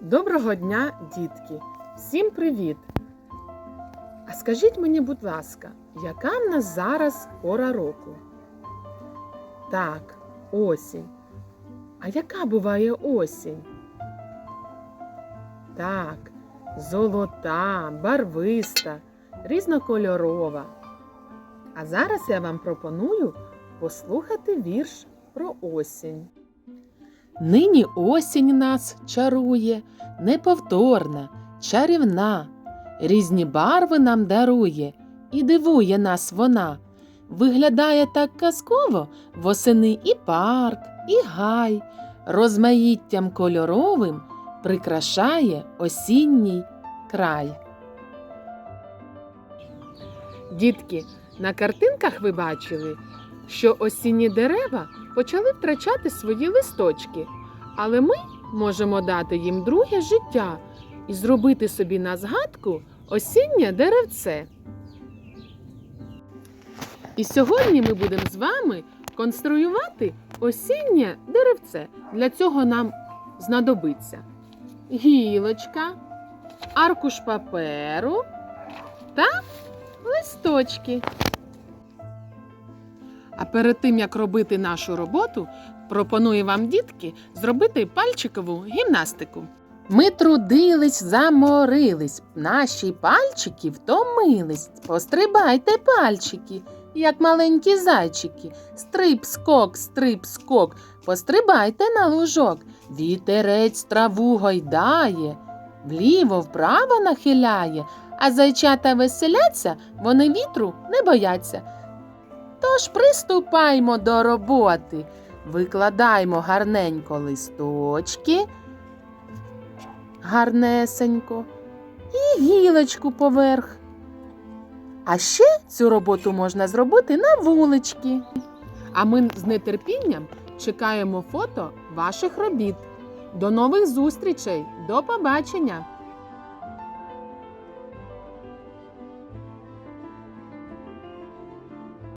Доброго дня, дітки! Всім привіт! А скажіть мені, будь ласка, яка в нас зараз пора року? Так, осінь. А яка буває осінь? Так, золота, барвиста, різнокольорова. А зараз я вам пропоную послухати вірш про осінь. Нині осінь нас чарує, неповторна, чарівна, різні барви нам дарує і дивує нас вона. Виглядає так казково восени і парк, і гай, розмаїттям кольоровим прикрашає осінній край. Дітки, на картинках ви бачили, що осінні дерева почали втрачати свої листочки, але ми можемо дати їм друге життя і зробити собі на згадку осіннє деревце. І сьогодні ми будемо з вами конструювати осіннє деревце. Для цього нам знадобиться гілочка, аркуш паперу та листочки. А перед тим, як робити нашу роботу, пропоную вам, дітки, зробити пальчикову гімнастику. Ми трудились, заморились, наші пальчики втомились. Пострибайте пальчики, як маленькі зайчики. Стрип, скок, стрип, скок, пострибайте на лужок. Вітерець траву гойдає, вліво вправо нахиляє, а зайчата веселяться, вони вітру не бояться. Тож приступаймо до роботи. Викладаймо гарненько листочки, гарнесенько, і гілочку поверх. А ще цю роботу можна зробити на вулички. А ми з нетерпінням чекаємо фото ваших робіт. До нових зустрічей! До побачення!